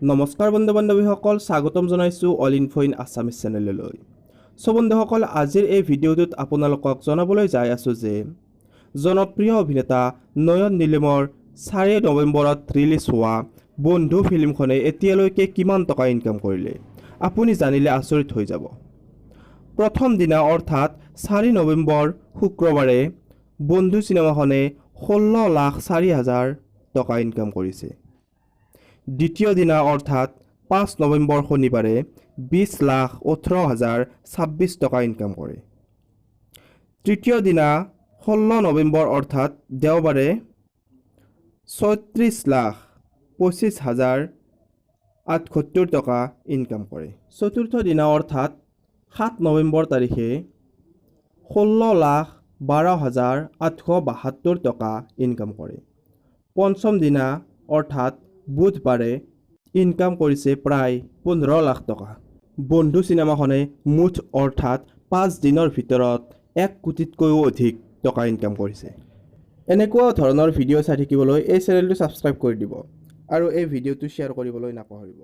নমস্কাৰ বন্ধু বান্ধৱীসকল স্বাগতম জনাইছোঁ অল ইন আছামিজ চেনেললৈ। চ' বন্ধুসকল আজিৰ এই ভিডিঅ'টোত আপোনালোকক জনাবলৈ যাই আছোঁ যে জনপ্ৰিয় অভিনেতা নয়ন নীলিমৰ চাৰি নৱেম্বৰত ৰিলিজ হোৱা বন্ধু ফিল্মখনে এতিয়ালৈকে কিমান টকা ইনকাম কৰিলে? আপুনি জানিলে আচৰিত হৈ যাব। প্ৰথম দিনা অৰ্থাৎ চাৰি নৱেম্বৰ শুক্ৰবাৰে বন্ধু চিনেমাখনে ষোল্ল লাখ চাৰি হাজাৰ টকা ইনকাম কৰিছে। দ্বিতীয় দিনা অৰ্থাৎ পাঁচ নৱেম্বৰ শনিবাৰে বিছ লাখ ওঠৰ হাজাৰ ছাব্বিছ টকা ইনকাম কৰে। তৃতীয় দিনা ষোল্ল নৱেম্বৰ অৰ্থাৎ দেওবাৰে ছয়ত্ৰিছ লাখ পঁচিছ হাজাৰ আঠসত্তৰ টকা ইনকাম কৰে। চতুৰ্থ দিনা অৰ্থাৎ সাত নৱেম্বৰ তাৰিখে ষোল্ল লাখ বাৰ হাজাৰ আঠশ বাসত্তৰ টকা ইনকাম কৰে। পঞ্চম দিনা অৰ্থাৎ বুধবাৰে ইনকাম কৰিছে প্ৰায় পোন্ধৰ লাখ টকা। বন্ধু চিনেমাখনে মুঠ অৰ্থাৎ পাঁচ দিনৰ ভিতৰত এক কোটিতকৈও অধিক টকা ইনকাম কৰিছে। এনেকুৱা ধৰণৰ ভিডিঅ' চাই থাকিবলৈ এই চেনেলটো ছাবস্ক্ৰাইব কৰি দিব আৰু এই ভিডিঅ'টো শ্বেয়াৰ কৰিবলৈ নাপাহৰিব।